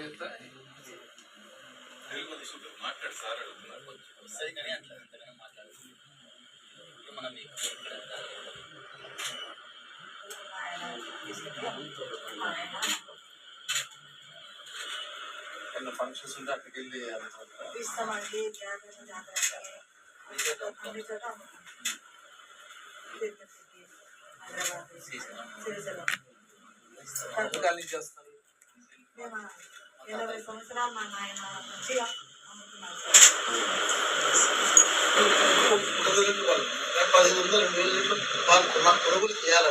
తెలుగు చూడు మాట్లాడు సార్ అడుగుతున్నారు వస్తుంది కానీ అట్లా అంతగానే మాట్లాడదు ఇప్పుడు మనం ఇక్కడ ఏమన్నా ఫంక్షన్స్ ఉంటే అక్కడికి వెళ్ళి అడుగుతారా? ఇస్తామండి జాగ్రత్త జాగ్రత్త అన్ని చోట అమ్ముతాం. తిరుపతికి, హైదరాబాద్, శ్రీశైలం. ఎంతకాలం నుంచి చేస్తారు ఎనభై సంవత్సరాలు మా నాయన పదిహేను వందలు రెండు వేల లీటర్లు పాలు కొనుగోలు చేయాలి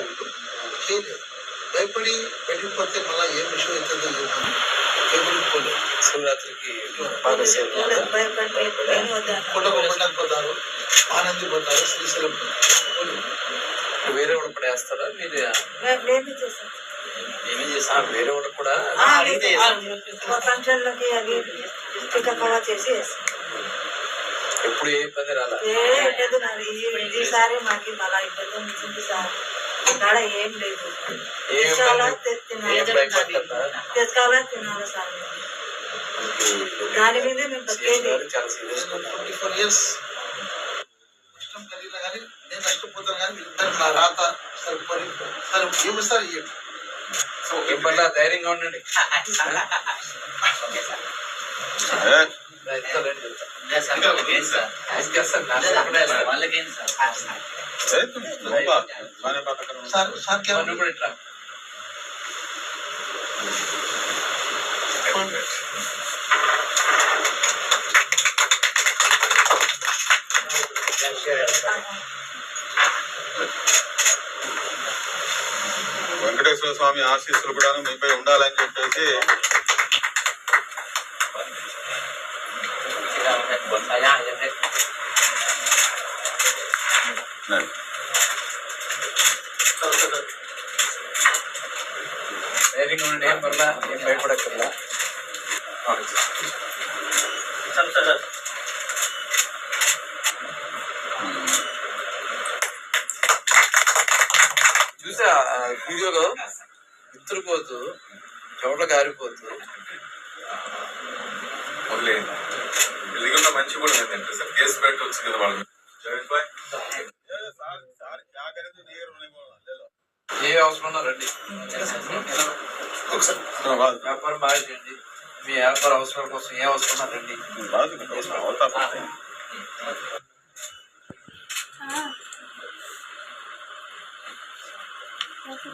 చేయలేదు భయపడి పెట్టిపోతే మళ్ళీ ఏం విషయం అవుతుందో చెప్పాను భయపడిపోలేదు శివరాత్రికి బాగా పోతారు ఆనంది పోతారు. శ్రీశైలం. వేరే వాళ్ళు కూడా వేస్తారా మీరు ఏమేం చేస్తాం వేరే వాళ్ళు కూడా చేసి ఎప్పుడు ఏ ఇబ్బంది రాలా? ఏ లేదు నాది. ఈ- ఈసారి మాకు బాగా ఇబ్బంది ఉంటుంది సార్. ఇక్కడ ఏం లేదు. ఏం తెచ్చుకోవాలా ఇబ్బంది? తె- తినాలి సార్. దాని మీదే మేము బతికేది నష్టం కలిగినా కానీ నేను నష్టపోతాను కానీ నా రాత సరిపోయి సరే ఏమి సార్ పర్లా ధైర్యంగా ఉండండి రైతులండి. లేదు వెంకటేశ్వర స్వామి ఆశీస్సులు కూడా మీపై ఉండాలని చెప్పేసి ధైర్యంగా చూసా వీడియోలో? విత్తురుపోతూ చెమట కారిపోతూ. వదిలేయండి ఎదిగున్న మంచి కూడా ఏంటంటే సార్ కేసు పెట్టవచ్చు కదా వాళ్ళ. ఏ, అవసరం ఉన్నా రండి. వ్యాపారం బాగా చేయండి మీ వ్యాపార అవసరాల కోసం ఏ అవసరం రండి. কত